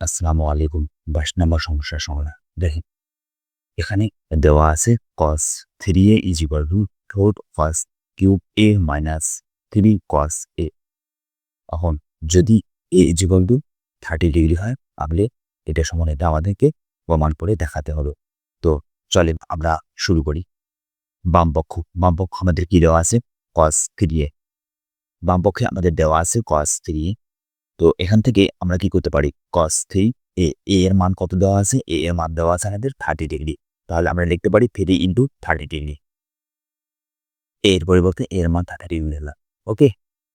আসসালামু আলাইকুম। বাইশ নম্বর সমস্যার সমাধান। দেখেন, এখানে দেওয়া আছে cos three A is equal to four cos cube A minus three cos A এখন যদি A is equal to thirty degree হয়, তাহলে এটা সমান আমাদেরকে প্রমাণ করে দেখাতে হবে। তো চলে আমরা শুরু করি। বাম পক্ষ বাম পক্ষ আমাদের কি দেওয়া আছে? কস থ্রি এ বাম পক্ষে আমাদের দেওয়া আছে কস থ্রি তো এখান থেকে আমরা কি করতে পারি? কস থ্রি এ এর মান কত দেওয়া আছে? এ এর মান দেওয়া আছে আমাদের থার্টি ডিগ্রি তাহলে আমরা লিখতে পারি থ্রি ইন্টু থার্টি ডিগ্রি এর পরিবর্তে এর মান থার্টি ডিগ্রি ওকে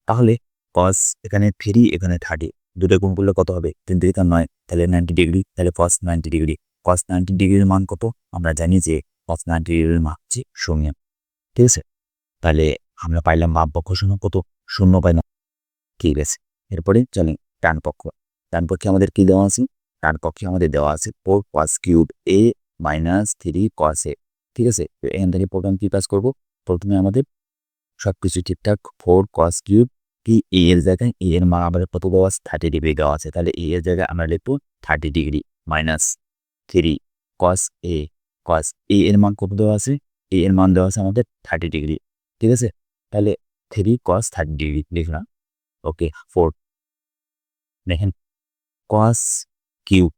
তাহলে কস এখানে থ্রি এখানে থার্টি দুটো গুণ করলে কত হবে? তিন তিরিকা নয়। তাহলে নাইনটি ডিগ্রি তাহলে cos ninety degree cos ninety ডিগ্রির মান কত? আমরা জানি যে কস নাইনটি ডিগ্রির মান হচ্ছে শূন্য। ঠিক আছে? তাহলে আমরা পাইলাম বাম পক্ষ শূন্য কত? শূন্য পাইলাম ঠিক আছে। এরপরে চলেন ডান পক্ষ। পক্ষে আমাদের কি দেওয়া আছে? ডান পক্ষে আমাদের দেওয়া আছে four cos cube A minus three cos A ঠিক আছে? তো এখান থেকে প্রথম কি পাস করব? প্রথমে আমাদের সব কিছু ঠিকঠাক ফোর কস কিউব কি এ এর জায়গায় এ এর মান আমাদের কত দেওয়া আছে? থার্টি ডিগ্রি দেওয়া আছে। তাহলে এ এর জায়গায় আমরা লিখব thirty degree minus three cos A cos A এর মান কত দেওয়া আছে? এ এর মান দেওয়া আছে আমাদের থার্টি ডিগ্রি ঠিক আছে? তাহলে থ্রি কস থার্টি ডিগ্রি লিখলাম। ওকে ফোর দেখেন কস কিউব,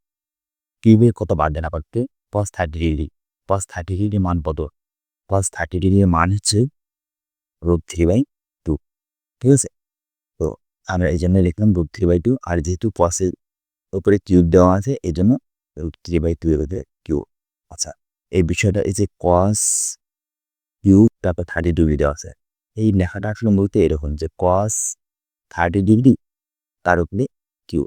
কিউবের কত বার দেনা করতে cos thirty degree cos thirty degree মান কত? কস থার্টি ডিগ্রির মান হচ্ছে রুট থ্রি বাই টু ঠিক আছে? তো আমরা এই জন্য লিখলাম রুট থ্রি বাই টু আর যেহেতু কসের উপরে কিউব দেওয়া আছে, এই জন্য রুট থ্রি বাই টু এর কিউব। আচ্ছা এই বিষয়টা এই যে কস কিউব, তারপর থার্টি ডিগ্রি দেওয়া আছে, এই লেখাটা আসলে বলতে এরকম যে কস থার্টি ডিগ্রি তার উপরে কিউ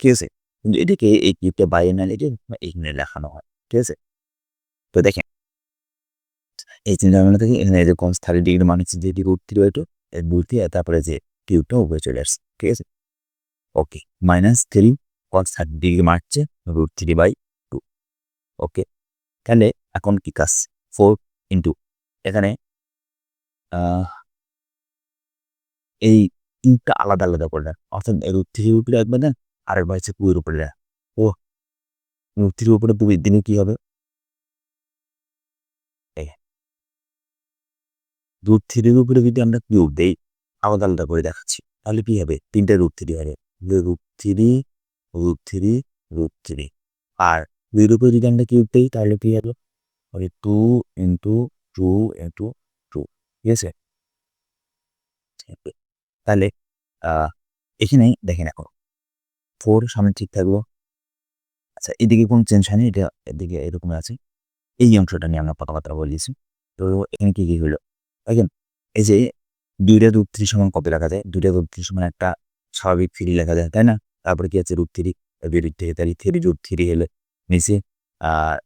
ঠিক আছে কিন্তু এটাকে এই কিউবটা বাইরে না লিখে এখানে লেখানো হয় ঠিক আছে তো দেখেন, এই চিন্তা ভাবনা থেকে এখানে যে কস থার্টি ডিগ্রি মানে যে থ্রি বাই টু এর বুঝতে তারপরে যে কিউবটা উপরে চলে আসছে ঠিক আছে okay minus three cos thirty degree মারছে root three by two. Okay তাহলে এখন কি কাজ? ফোর ইন্টু এখানে এই তিনটা আলাদা আলাদা করলেন অর্থাৎ রুট থ্রির উপরে একবার দেন আরেকবার হচ্ছে টু এর উপরে দেন ও রুট থ্রির উপরে টু দিনে কি হবে? রুট থ্রির উপরে যদি আমরা কিউব দেই, আলাদা আলাদা করে দেখাচ্ছি, তাহলে কি হবে? তিনটে রুট থ্রি হবে। Root three root three root three আর দুইয়ের উপরে যদি আমরা কিউব দেই, তাহলে কি হবে? ওই two into two into two. ঠিক আছে? তাহলে এখানে দেখেন এখন ফোর সামনে ঠিক থাকব। আচ্ছা এদিকে কোনো চেঞ্জ হয়নি এটা এদিকে এরকম আছে। এই অংশটা নিয়ে আমরা কথাবার্তা বলেছি তো এখানে কি কি হলো? দেখেন, এই যে দুইটা রুট থ্রি সমান কপি লেখা যায়। দুইটা রুট থ্রি সমান একটা স্বাভাবিক থ্রি লেখা যায়, তাই না? তারপরে কি আছে? রূপ থ্রি বিরুদ্ধ থেকে তাহলে থ্রি রুট থ্রি হলে নিচে আর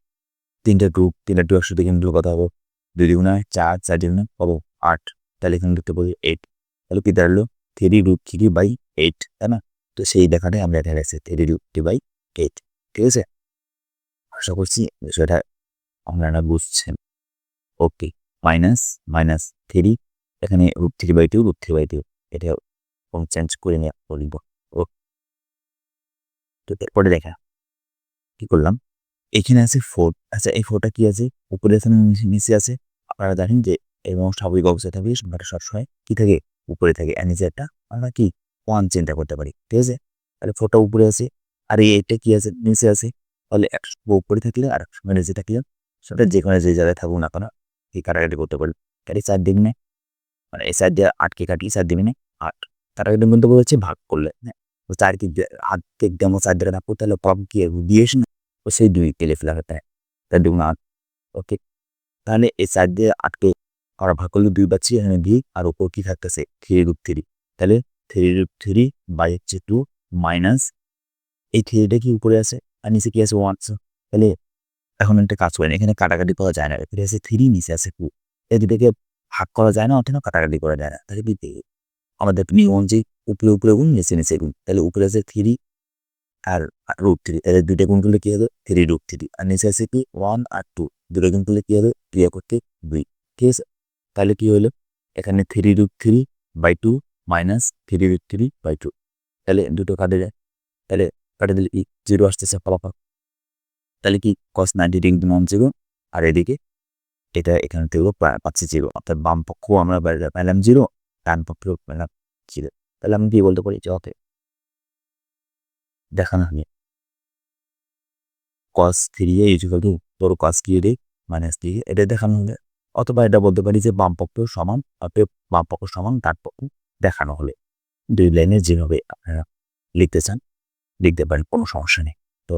তিনটা টু তিনটা টু একসাথে কিন্তু কথা হব। দুই দুগুণা চার চার দুগুণা পাবো আট। তাহলে এখানে লিখতে বলি এইট তাহলে কি দাঁড়াল? Three root three by eight তাই না তো সেই দেখাটাই আমরা দেখা গেছে three root three by eight ঠিক আছে আশা করছি বিষয়টা আপনারা বুঝছেন ওকে মাইনাস মাইনাস থ্রি এখানে root three by two root three by two এটা চেঞ্জ করে নিয়ে বলব ও তো এরপরে দেখা কি করলাম এখানে আছে ফোর আচ্ছা এই ফোরটা কি আছে উপরে আছে নিচে আছে আপনারা জানেন যে এবং স্বাভাবিক অবস্থায় থাকলে সংখ্যাটা সবসময় কি থাকে উপরে থাকে আর একটা আমরা কি ওয়ান চিন্তা করতে পারি, ঠিক আছে? তাহলে ফোরটা উপরে আছে, আর এইটা কি আছে? নিচে আছে, তাহলে একশো উপরে থাকলে আর একশো নিচে থাকলে সেটা যে কোনো যে জায়গায় থাকুক না কেন এই কাটাকাটি করতে পারি কাটি চার দিবি না মানে এই সাইড দিয়ে আটকে কাটি চার দিবি না আট। কাটাকাটি বলতে বলছে ভাগ করলে হ্যাঁ? চার কি হাত একদম চার দিকে থাকব তাহলে কম কি দিয়েস না ও সেই দুই কেলে ফেলা হতে তার দুগুণ আট ওকে তাহলে এই চার দিয়ে আটকে আমরা ভাগ করলে দুই পাচ্ছি এখানে ভি আর উপর কি থাকতেছে? থ্রি রুট থ্রি তাহলে থ্রি রুট থ্রি বাই হচ্ছে টু মাইনাস এই থ্রিটা কি উপরে আছে? আর নিচে কি আছে? ওয়ান তাহলে এখন একটা কাজ করেন এখানে কাটাকাটি করা যায় না। এখানে আছে থ্রি নিচে আছে টু এই দুটাকে ভাগ করা যায় না অথবা কাটাকাটি করা যায় না। তাহলে কি আমাদের নিয়ম যে উপরে উপরে গুণ নিচে নিচে গুণ। তাহলে উপরে আছে থ্রি আর রুট থ্রি তাহলে দুইটা গুণ করলে কি হবে? থ্রি রুট থ্রি আর নিচে আছে কি? ওয়ান আর টু দুটো গুণ করলে কি হবে? ক্রিয়া করতে দুই। ঠিক আছে? তাহলে কি হলো? এখানে three root three by two minus three root three by two তাহলে দুটো কাটে যায়। তাহলে কাটে দিলে জিরো আসতেছে ফলাফল। তাহলে কি? Cos ninety degree non zero আর এদিকে এটা এখানে থেকেও পাচ্ছি জিরো অর্থাৎ বাম পক্ষ আমরা পেলাম- জিরো ডান পক্ষেও পেলাম জিরো তাহলে আমি কি বলতে পারি? যে দেখানো নিয়ে cos three A is equal to তোর কস কি রে? মাইনাস থ্রি এটা দেখানো হলে অথবা এটা বলতে পারি যে বামপক্ষেও পক্ষ সমান, অতএব বাম পক্ষ সমান ডানপক্ষ দেখানো হলে দুই লাইনে যেভাবে আপনারা লিখতে চান, লিখতে পারেন, কোনো সমস্যা নেই। তো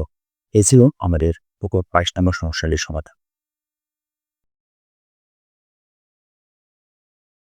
এ ছিল আমাদের পুকুর বাইশ নম্বর সমস্যাটির সমাধান।